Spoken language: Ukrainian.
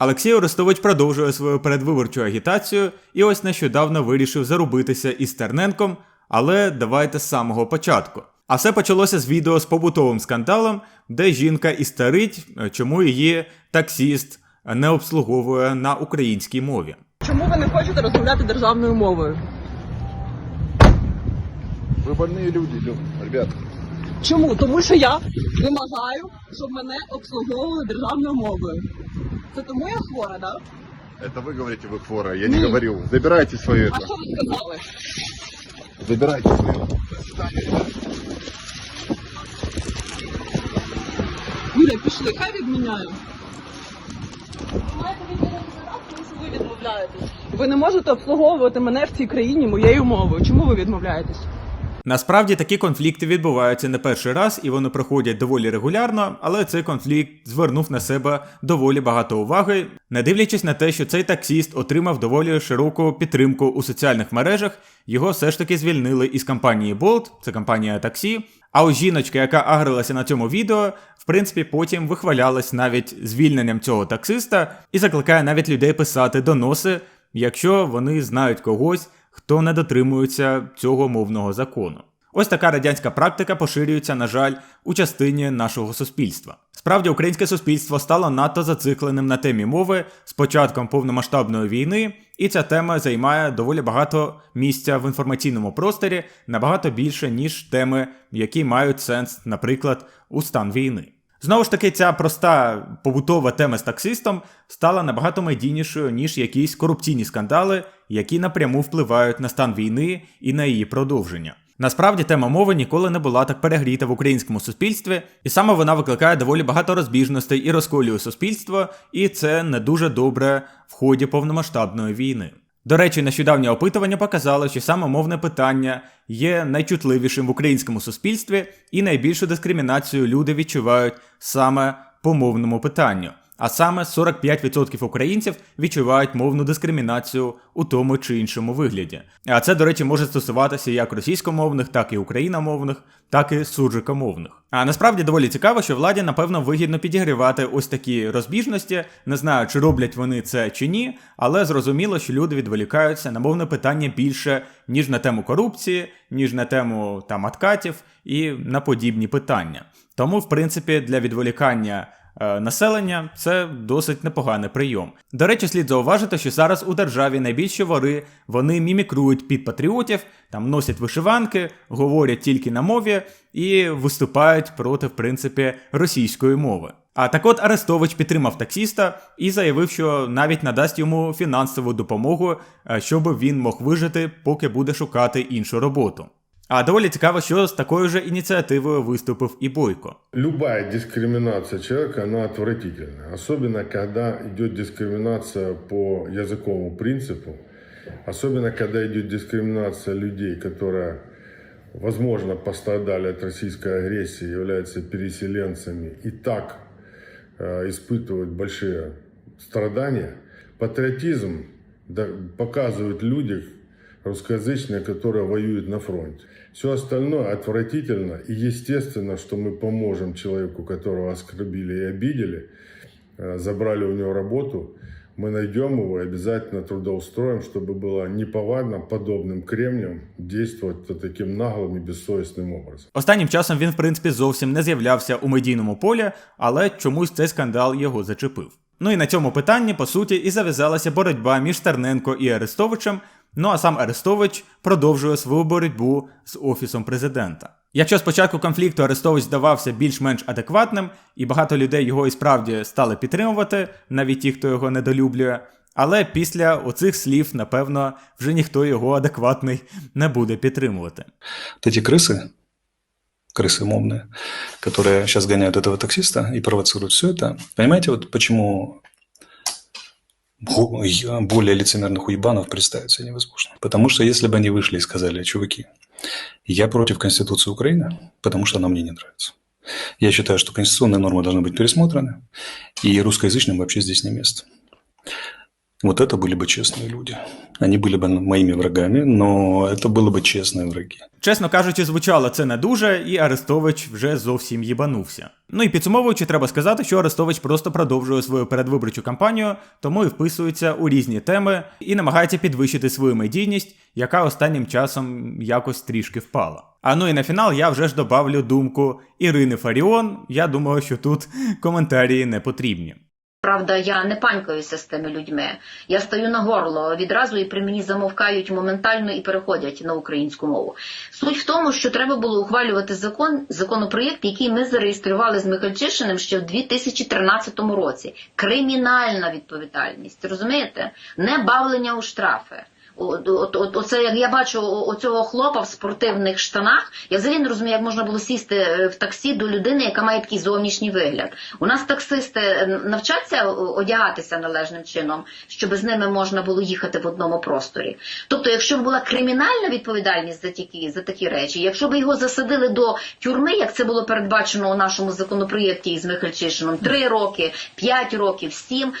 Олексій Орестович продовжує свою передвиборчу агітацію і ось нещодавно вирішив зарубитися із Терненком, але давайте з самого початку. А все почалося з відео з побутовим скандалом, де жінка істерить, е, чому її таксіст не обслуговує на українській мові. Чому ви не хочете розмовляти державною мовою? Вы больные люди, Лё, ребят. Чому? Тому що я вимагаю, щоб мене обслуговували державною мовою. Це тому я хвора, так? Да? Это вы говорите, вы хвора, я Не. не говорил. Забирайте свое А это. що ви сказали? Забирайте свое. Юля, пішли, хай відміняю. Ви маєте відміняти задатки, тому що ви відмовляєтесь. Ви не можете обслуговувати мене в цій країні моєю мовою. Чому ви відмовляєтесь? Насправді такі конфлікти відбуваються не перший раз і вони проходять доволі регулярно, але цей конфлікт звернув на себе доволі багато уваги, не дивлячись на те, що цей таксіст отримав доволі широку підтримку у соціальних мережах, його все ж таки звільнили із компанії Bolt, це компанія таксі. А ось жіночка, яка агрилася на цьому відео, в принципі, потім вихвалялась навіть звільненням цього таксиста і закликає навіть людей писати доноси, якщо вони знають когось, хто не дотримується цього мовного закону. Ось така радянська практика поширюється, на жаль, у частині нашого суспільства. Справді, українське суспільство стало надто зацикленим на темі мови з початком повномасштабної війни, і ця тема займає доволі багато місця в інформаційному просторі, набагато більше, ніж теми, які мають сенс, наприклад, у стан війни. Знову ж таки, ця проста побутова тема з таксистом стала набагато медійнішою, ніж якісь корупційні скандали, які напряму впливають на стан війни і на її продовження. Насправді тема мови ніколи не була так перегріта в українському суспільстві, і саме вона викликає доволі багато розбіжностей і розколює суспільство, і це не дуже добре в ході повномасштабної війни. До речі, нещодавнє опитування показало, що саме мовне питання є найчутливішим в українському суспільстві, і найбільшу дискримінацію люди відчувають саме по мовному питанню. А саме 45% українців відчувають мовну дискримінацію у тому чи іншому вигляді. А це, до речі, може стосуватися як російськомовних, так і україномовних, так і суржикомовних. А насправді доволі цікаво, що владі, напевно, вигідно підігрівати ось такі розбіжності. Не знаю, чи роблять вони це чи ні, але зрозуміло, що люди відволікаються на мовне питання більше, ніж на тему корупції, ніж на тему там откатів і на подібні питання. Тому, в принципі, для відволікання. Е, Населення це досить непоганий прийом. До речі, слід зауважити, що зараз у державі найбільші вори вони мімікрують під патріотів, там носять вишиванки, говорять тільки на мові і виступають проти, в принципі, російської мови. А так от Арестович підтримав таксіста і заявив, що навіть надасть йому фінансову допомогу, е, щоб він мог вижити, поки буде шукати іншу роботу. А доволі цікаво, що з такою же ініціативою виступив і Бойко. Любая дискриминация человека, она отвратительна. Особенно, когда идет дискриминация по языковому принципу. Особенно, когда идет дискриминация людей, которые, возможно, пострадали от российской агрессии, являются переселенцами и так э, испытывают большие страдания. Патриотизм да, показывают люди, русскоязычные, которые воюют на фронте. Все остальное отвратительно. И естественно, что мы поможем человеку, которого оскорбили и обидели, э, забрали у него работу, мы найдем его и обязательно трудоустроим, чтобы было неповадно подобным кремням действовать вот таким наглым и бессовестным образом. Останнім часом він, в принципі, зовсім не з'являвся у медійному полі, але чомусь цей скандал його зачепив. Ну і на цьому питанні, по суті, і зав'язалася боротьба між Терненко і Арестовичем. Ну а сам Арестович продовжує свою боротьбу з офісом президента. Якщо спочатку конфлікту Арестович здавався більш-менш адекватним, і багато людей його і справді стали підтримувати, навіть ті, хто його недолюблює. Але після оцих слів, напевно, вже ніхто його адекватний не буде підтримувати. вот эти крысы, крысы мовные, которые сейчас гоняют этого таксиста и провоцируют все это. Понимаете, вот почему ху- я- более лицемерных уебанов представить невозможно? Потому что если бы они вышли и сказали, чуваки, я против Конституции Украины, потому что она мне не нравится. Я считаю, что конституционные нормы должны быть пересмотрены, и русскоязычным вообще здесь не место. Вот это были бы честные люди. Они были бы моими врагами, но это были бы честные враги. Чесно кажучи, звучало це не дуже, і Арестович вже зовсім їбанувся. Ну і підсумовуючи, треба сказати, що Арестович просто продовжує свою передвиборчу кампанію, тому і вписується у різні теми і намагається підвищити свою медійність, яка останнім часом якось трішки впала. А ну і на фінал я вже ж добавлю думку Ірини Фаріон. Я думаю, що тут коментарі не потрібні. Правда, я не панькаюся з тими людьми. Я стаю на горло відразу і при мені замовкають моментально і переходять на українську мову. Суть в тому, що треба було ухвалювати закон, законопроєкт, який ми зареєстрували з Михальчишиним ще в 2013 році. Кримінальна відповідальність, розумієте? Не бавлення у штрафи. От, от, от, оце як я бачу оцього хлопа в спортивних штанах, я взагалі не розумію, як можна було сісти е, в таксі до людини, яка має такий зовнішній вигляд. У нас таксисти е, навчаться одягатися належним чином, щоб з ними можна було їхати в одному просторі. Тобто, якщо б була кримінальна відповідальність за такі, за такі речі, якщо б його засадили до тюрми, як це було передбачено у нашому законопроєкті із Михальчишином, три роки, п'ять років, сім,